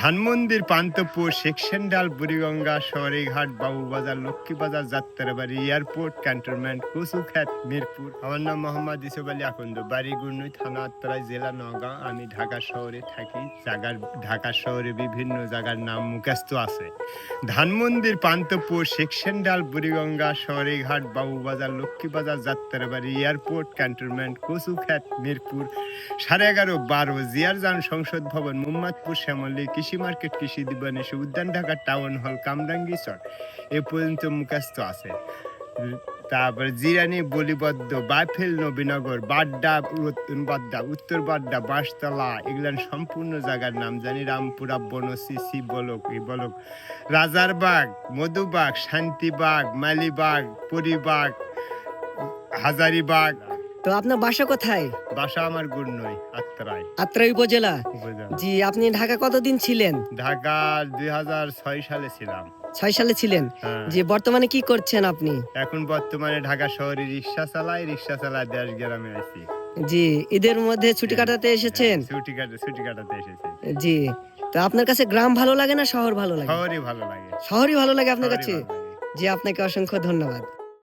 ধানমন্দির পান্তপুর সেকশনডাল Buriganga Saraighat Babubazar, Lakshmibazar, Jatrabari, airport, cantonment কুসুখ্যাত মিরপুর। আমার নাম মোহাম্মদ ইসুফ আলী আকন্দ। বাড়ি গুন্নুই থানা আত্রাই জেলা নগাঁও। আমি ঢাকা শহরে থাকি। জায়গার ঢাকা শহরে বিভিন্ন জায়গার নাম মুখস্থ আছে। ধানমন্দির পান্তপুর সেকশনডাল বুড়িগঙ্গা সরাইঘাট বাবুবাজার, লক্ষ্মীবাজার, যাত্রাবাড়ি, এয়ারপোর্ট, ক্যান্টনমেন্ট কুসুখ্যাত মিরপুর। সাড়ে এগারো, বারো, জিয়ারজান সংসদ ভবন মোহাম্মদপুর শ্যামলী কৃষি মার্কেট, কৃষি দিবানিশি উদ্যান ঢাকা টাউন হল কামরাঙ্গি চর। এ পর্যন্ত মুখস্থ আছে। তারপর জিরানি, বলিবদ্ধ, বাইফেল, নবীনগর, বাড্ডা বাড্ডা, উত্তর বাড্ডা, বাঁশতলা, এগুলান সম্পূর্ণ জায়গার নাম জানি। রামপুরা বনসি সি বলক এই বলক। রাজারবাগ, মধুবাগ, শান্তিবাগ, মালিবাগ, পরিবাগ, হাজারিবাগ তো আপনার বাসা কোথায়? বাসা আমার নয় আত্রাই। আত্রাই উপজেলা? জি আপনি ঢাকা কতদিন ছিলেন? ঢাকা দুই হাজার ছয় সালে ছিলাম। ছয় সালে ছিলেন? হ্যাঁ। জি বর্তমানে কি করছেন আপনি? এখন বর্তমানে ঢাকা শহরে রিক্সা চালাই রিক্সা চালাই দেশ গ্রামে আছি। জি ঈদের মধ্যে ছুটি কাটাতে এসেছেন? ছুটি কাটে ছুটি কাটাতে এসেছি। জি তো আপনার কাছে গ্রাম ভালো লাগে না শহর ভালো লাগে? শহরই ভালো লাগে। শহরই ভালো লাগে আপনার কাছে? জি আপনাকে অসংখ্য ধন্যবাদ।